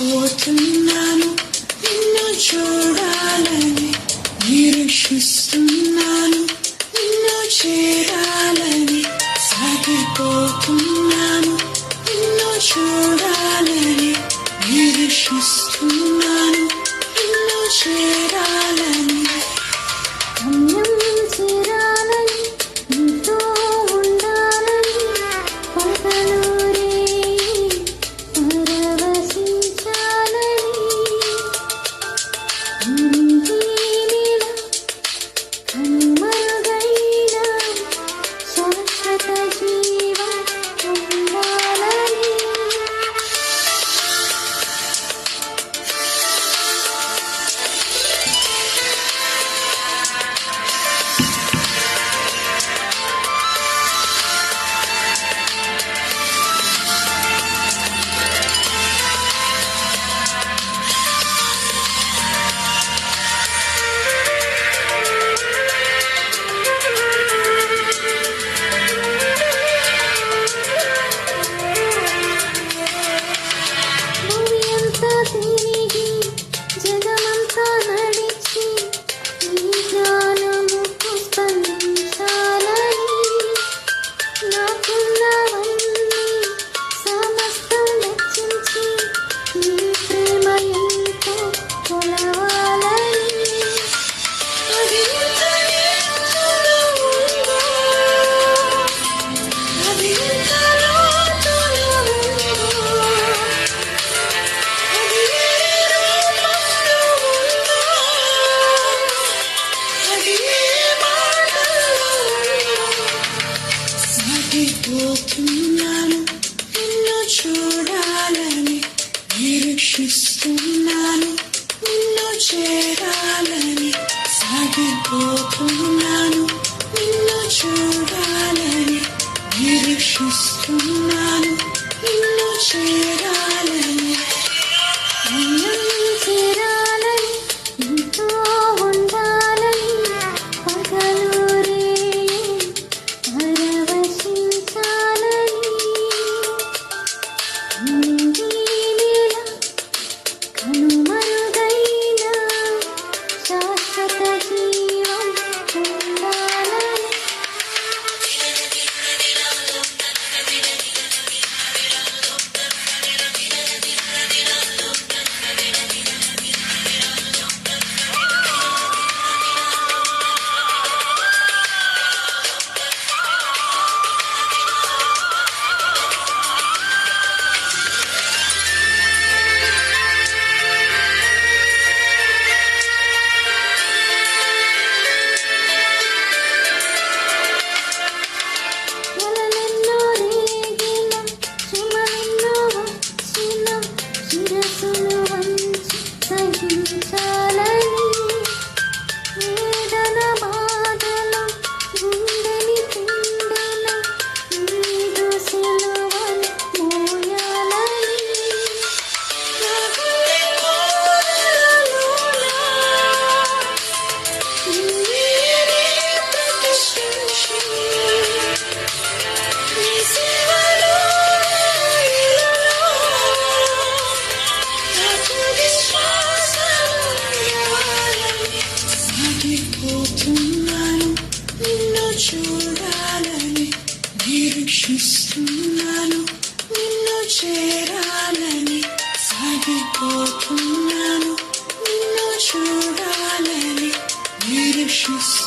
పోతున్నాను నిన్ను చూడాలని నిరీక్షిస్తున్నాను నిన్ను చేరాలని సాగిపోతున్నాను నిన్ను చూడాలని నిలుచున్నాను నిన్ను చూడాలని నిరీక్షిస్తున్నాను నిన్ను చేరాలని సాగిపోతున్నాను నిన్ను చూడాలని నిరీక్షిస్తున్నాను నిన్ను చేరాలని వీక్షిస్తున్నాను నిన్ను చేరాలని సాగిపోతున్నాను నిన్ను చూడాలని నిరీక్షిస్తున్నాను.